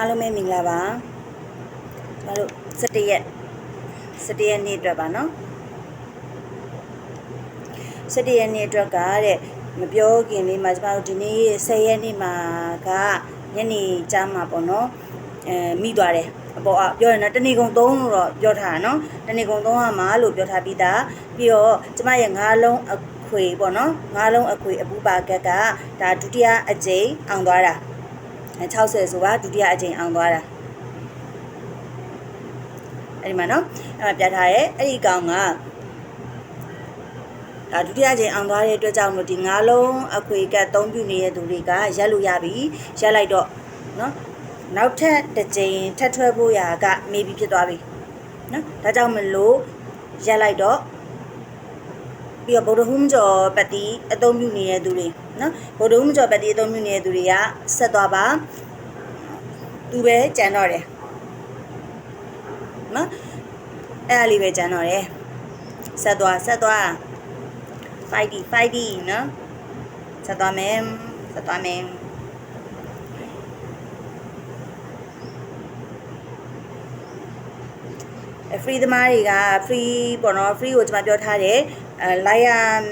အားလုံးပဲမင်္ဂလာပါကျမတို့17ရက်17ရက်နေ့အတွက်ပါနော်17ရက်နေ့အတွက်ကတဲ့မပြောခင်လေးမှာကျမတို့ဒီနေ့10ရက်နေ့မှာကညနေကျမ်းမှာပေါ့နော်အဲမိသွားတယ်အပေါ်အပြောရနော်တဏီကုံ3လို့တော့ပြောထားတာနော်တဏီကုံ3ကမှာလို့ပြောထားပြီးသားပြီးတော့ကျမရဲ့ငါးလုံးအခွေပေါ့နော်ငါးလုံးအခွေအပူပါကက်ကဒါဒုတိယအကြိမ်အောင်သွားတာ 60ဆိုတာဒုတိယအကြိမ်အောင်သွားတာအဲ့ဒီမှာနော်အဲ့မှာပြထားရဲအဲ့ဒီကောင်ကဒါဒုတိယအကြိမ်အောင်သွားတဲ့အတွက်ကြောင့်မို့ဒီငါးလုံးအခွေကတ်သုံးပြနေတဲ့သူတွေကရက်လို့ရပြီရက်လိုက်တော့နော်နောက်ထပ်တစ်ကြိမ်ထပ်ထွက်ဖို့ရာကမေးပြီးဖြစ်သွားပြီနော်ဒါကြောင့်မလို့ရက်လိုက်တော့ ပြီးတော့ဗုဒ္ဓဟူးကျော်ပတ်တီအသုံးပြုနေတဲ့သူတွေနော်ဗုဒ္ဓဟူးကျော်ပတ်တီအသုံးပြုနေတဲ့သူတွေကဆက်သွားပါသူပဲကြံတော့တယ်နော်အဲ့ဒါလေးပဲကြံတော့တယ်ဆက်သွားဆက်သွား fighty fighty နော်ဆက်သွားမယ်ဆက်သွားမယ်အဲ free သမားတွေက free ပေါ့နော် free ကိုကျွန်မပြောထားတယ် အဲလိုက်ရ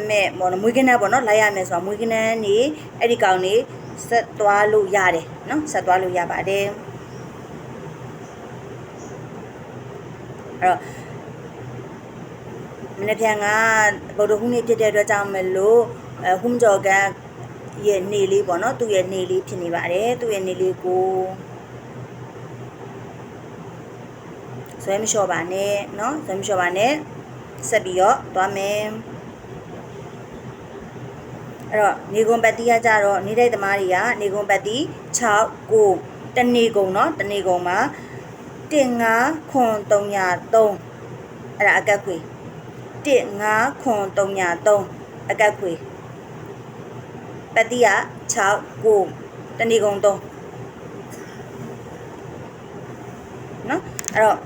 မဲ့ဘောနော်မွေးကနန်းပေါ့နော်လိုက်ရမယ်ဆိုတာမွေးကနန်းနေအဲ့ဒီကောင်နေဆက်သွားလို့ရတယ်နော်ဆက်သွားလို့ရပါတယ်အဲ့တော့မနေ့ပြန်ကဗုဒ္ဓဟူးနေ့ဖြစ်တဲ့အတွက်ကြောင့်မလို့အဲဟွမ်ဂျော်ကန်ရဲ့နေလေးပေါ့နော်သူ့ရဲ့နေလေးဖြစ်နေပါတယ်သူ့ရဲ့နေလေးကိုဆွဲမလျှော့ပါနဲ့နော်ဆွဲမလျှော့ပါနဲ့ ဆက်ပြီးတော့သွားမယ်အဲ့တော့နေကွန်ပတ်တီကကြတော့နေတိုက်သမားတွေကနေကွန်ပတ်တီ6ကိုတနေကုန်เนาะတနေကုန်မှာ15ခွန်303အဲ့ဒါအကက်ခွေ15ခွန်303အကက်ခွေပတ်တီက6ကိုတနေကုန်3เนาะအဲ့တော့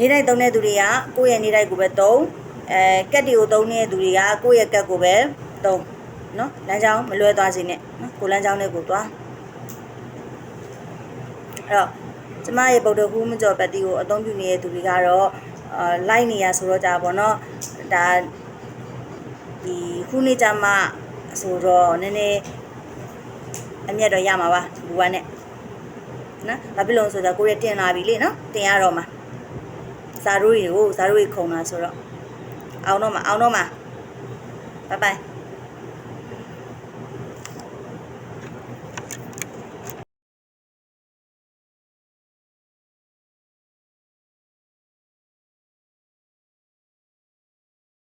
နေတိုက်သုံးတဲ့သူတွေကကိုယ့်ရဲ့နေတိုက်ကိုပဲသုံးအဲကက်တွေကိုသုံးနေတဲ့သူတွေကကိုယ့်ရဲ့ကက်ကိုပဲသုံးနော်လမ်းကြောင်းမလွဲသွားစေနဲ့နော်ကိုလမ်းကြောင်းနဲ့ကိုသွားအဲ့တော့ကျမရဲ့ဗုဒ္ဓဟူးမကျော်ပတ်တီကိုအသုံးပြုနေတဲ့သူတွေကတော့အာလိုက်နေရဆိုတော့ကြာပေါ့နော်ဒါဒီခုနေ့ကျမှဆိုတော့နည်းနည်းအမျက်တော့ရမှာပါဘူဝါနဲ့နော်ဘာဖြစ်လို့လဲဆိုတော့ကိုရတင်လာပြီလေနော်တင်ရတော့မှာ ဇာတို့တွေကိုဇာတို့တွေခုံလာဆိုတော့အောင်တော့မှာအောင်တော့မှာဘိုင်ဘိုင်